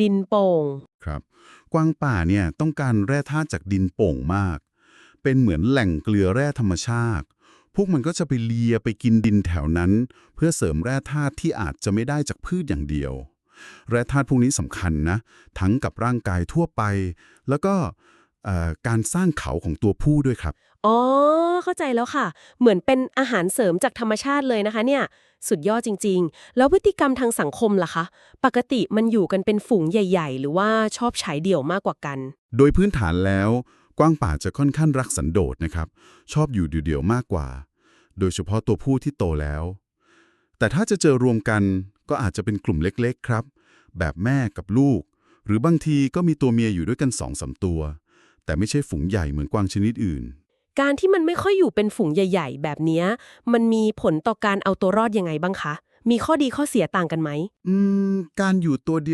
ดินโป่ง ครับ กวางป่าเนี่ยต้องการแร่ธาตุจากดินโป่งมาก เป็นเหมือนแหล่งเกลือแร่ธรรมชาติ พวกมันก็จะไปเลียไปกินดินแถวนั้น เพื่อเสริมแร่ธาตุที่อาจจะไม่ได้จากพืชอย่างเดียว แร่ธาตุพวกนี้สำคัญนะ ทั้งกับร่างกายทั่วไป แล้วก็ การสร้างเขาของตัวผู้ด้วยครับ อ๋อ เข้าใจแล้วค่ะ เหมือนเป็นอาหารเสริมจากธรรมชาติเลยนะคะเนี่ย สุดยอดจริง ๆ แล้วพฤติกรรมทางสังคมล่ะคะ ปกติมันอยู่กันเป็นฝูงใหญ่ ๆ หรือว่าชอบฉายเดี่ยวมากกว่ากัน โดยพื้นฐานแล้วกวางป่าจะค่อนข้างรักสันโดษนะครับ ชอบอยู่เดี่ยวๆมากกว่า โดยเฉพาะตัวผู้ที่โตแล้ว แต่ถ้าจะเจอรวมกันก็อาจจะเป็นกลุ่มเล็ก ๆ ครับ แบบแม่กับลูก หรือบางทีก็มีตัวเมียอยู่ด้วยกันสองสามตัว แต่ไม่ใช่ฝูงใหญ่เหมือนกวางชนิดอื่น การที่มันไม่ค่อยอยู่เป็นฝูงใหญ่ ๆ แบบเนี้ยมันมีผลต่อการเอาตัวรอดยังไงบ้างคะ มีข้อดีข้อเสียต่างกันไหม อืม การอยู่ตัวเดียว